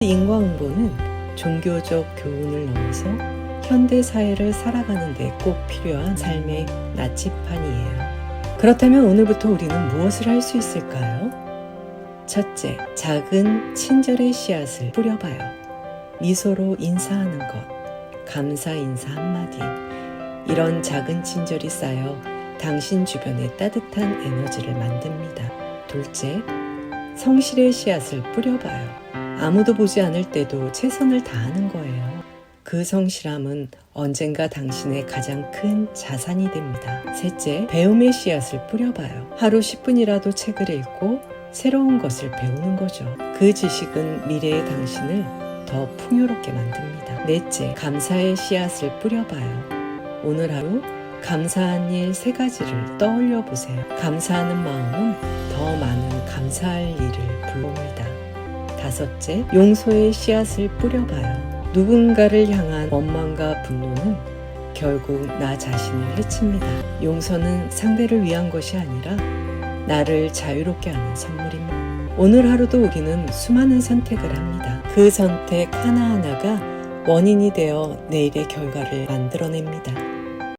인과응보는 종교적 교훈을 넘어서 현대 사회를 살아가는 데 꼭 필요한 삶의 나침판이에요. 그렇다면 오늘부터 우리는 무엇을 할 수 있을까요? 첫째, 작은 친절의 씨앗을 뿌려봐요. 미소로 인사하는 것, 감사 인사 한마디. 이런 작은 친절이 쌓여 당신 주변에 따뜻한 에너지를 만듭니다. 둘째, 성실의 씨앗을 뿌려봐요. 아무도 보지 않을 때도 최선을 다하는 거예요. 그 성실함은 언젠가 당신의 가장 큰 자산이 됩니다. 셋째, 배움의 씨앗을 뿌려봐요. 하루 10분이라도 책을 읽고 새로운 것을 배우는 거죠. 그 지식은 미래의 당신을 더 풍요롭게 만듭니다. 넷째, 감사의 씨앗을 뿌려봐요. 오늘 하루 감사한 일 세 가지를 떠올려 보세요. 감사하는 마음은 더 많은 감사할 일을 불러옵니다. 다섯째, 용서의 씨앗을 뿌려봐요. 누군가를 향한 원망과 분노는 결국 나 자신을 해칩니다. 용서는 상대를 위한 것이 아니라 나를 자유롭게 하는 선물입니다. 오늘 하루도 우리는 수많은 선택을 합니다. 그 선택 하나하나가 원인이 되어 내일의 결과를 만들어냅니다.